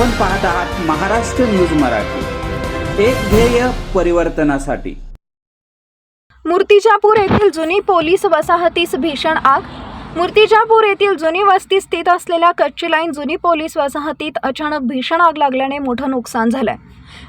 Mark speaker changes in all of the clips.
Speaker 1: आपण पाहत आहात महाराष्ट्र न्यूज मराठी. एक ध्येय परिवर्तनासाठी.
Speaker 2: मूर्तिजापूर येथील जुनी पोलीस वसाहतीस भीषण आग. मूर्तिजापूर येथील जुनी वस्ती स्थित असलेल्या कच्ची लाईन जुनी पोलीस वसाहतीत अचानक भीषण आग लागल्याने मोठं नुकसान झालंय.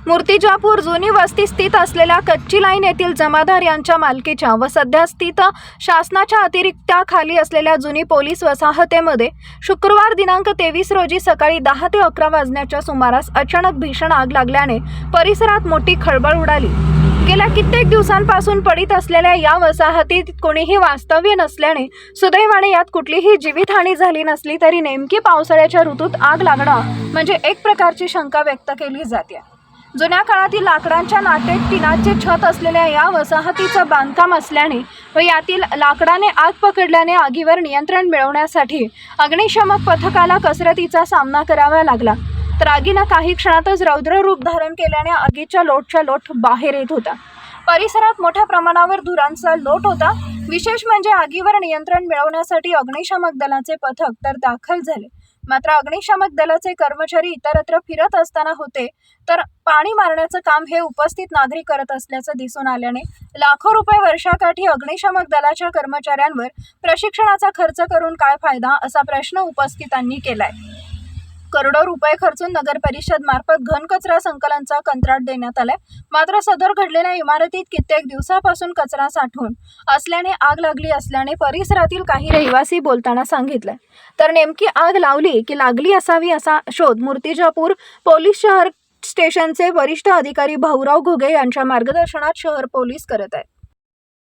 Speaker 2: मूर्तिजापूर जुनी वस्ती स्थित असलेल्या कच्ची लाईन येथील जमादार यांच्या मालकीच्या व सध्या स्थित शासनाच्या अतिरिक्ताखाली असलेल्या जुनी पोलीस वसाहतेमध्ये शुक्रवार दिनांक तेवीस रोजी सकाळी दहा ते अकरा वाजण्याच्या सुमारास अचानक भीषण आग लागल्याने परिसरात मोठी खळबळ उडाली. गेल्या कित्येक दिवसांपासून पडित असलेल्या या वसाहतीत कोणीही वास्तव्य नसल्याने सुदैवाने यात कुठलीही जीवितहानी झाली नसली तरी नेमकी पावसाळ्याच्या ऋतूत आग लागणं म्हणजे एक प्रकारची शंका व्यक्त केली जाते. जुन्या काळातील लाकडांच्या नाटेत टिनाचे छत असलेल्या या वसाहतीचं बांधकाम असल्याने व यातील लाकडाने आग पकडल्याने आगीवर नियंत्रण मिळवण्यासाठी अग्निशमक पथकाला कसरतीचा सामना करावा लागला. तर आगीनं काही क्षणातच रौद्र रूप धारण केल्याने आगीच्या लोटच्या लोट बाहेर येत होता. परिसरात मोठ्या प्रमाणावर धुरांचा लोट होता. विशेष म्हणजे आगीवर नियंत्रण मिळवण्यासाठी अग्निशमक दलाचे पथक तर दाखल झाले. मात्र अग्निशामक दलाचे कर्मचारी इतरत्र फिरत असताना होते तर पाणी मारण्याचं काम हे उपस्थित नागरिक करत असल्याचं दिसून आल्याने लाखो रुपये वर्षाकाठी अग्निशामक दलाच्या कर्मचाऱ्यांवर प्रशिक्षणाचा खर्च करून काय फायदा असा प्रश्न उपस्थितांनी केलाय. करोडो रुपये खर्चून नगर परिषद मार्फत घनकचरा संकलनचा कंत्राट देण्यात आलाय. मात्र सदर घडलेल्या इमारतीत कित्येक दिवसापासून कचरा साठवून असल्याने आग लागली असल्याने परिसरातील काही रहिवासी बोलताना सांगितलंय. तर नेमकी आग लावली की लागली असावी असा शोध मूर्तिजापूर पोलीस शहर स्टेशनचे वरिष्ठ अधिकारी भाऊराव घुगे यांच्या मार्गदर्शनात शहर पोलीस करत आहेत